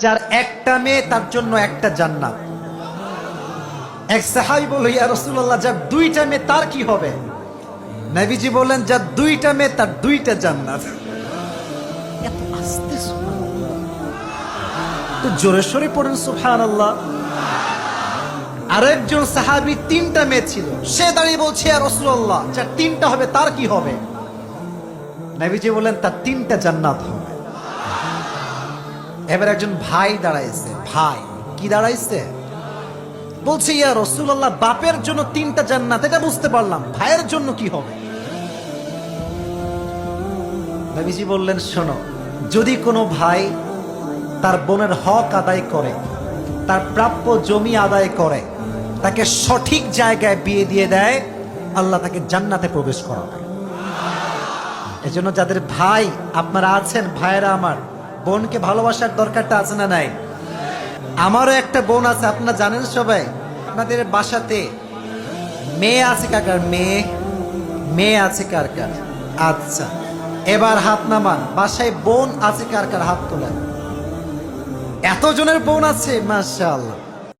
যার একটা মেয়ে, তার জন্য একটা জান্নাত। এক সাহাবি বলল, ইয়া রাসূলুল্লাহ, যার দুইটা মেয়ে, তার কি হবে? নবীজি বললেন, যার দুইটা মেয়ে, তার দুইটা জান্নাত। এত আস্তে। তো জোরে সোরে পড়েন, সুবহানাল্লাহ। আরেকজন সাহাবি তিনটা মেয়ে ছিল। সে দাঁড়িয়ে বলছে আর রসুল্লাহ যার তিনটা হবে, তার কি হবে? নবীজি বললেন, তার তিনটা জান্নাত হবে। এবার একজন ভাই দাঁড়াইছে। ভাই, কি দাঁড়াইছে? বলছে, ইয়া রসুল্লাহ বাপের জন্য তিনটা জান্নাত, এটা বুঝতে পারলাম। ভাইয়ের জন্য কি হবে? নবীজি বললেন, শোনো, যদি কোনো ভাই তার বোনের হক আদায় করে, তার প্রাপ্য জমি আদায় করে, তাকে সঠিক জায়গায় বিয়ে দিয়ে দেয়, আল্লাহ তাকে জান্নাতে প্রবেশ করাবে। এজন্য যাদের ভাই আপনারা আছেন, ভাইয়েরা আমার বোনকে ভালোবাসার দরকারটা আছে না নাই? আমারও একটা বোন আছে, আপনারা জানেন সবাই? আপনাদের বাসাতে মেয়ে আছে কাকার মেয়ে মেয়ে আছে কার কার? আচ্ছা এবার হাত নামান, বাসায় বোন আছে কার কার হাত তোলা এতজনের বোন আছে, মাশাআল্লাহ।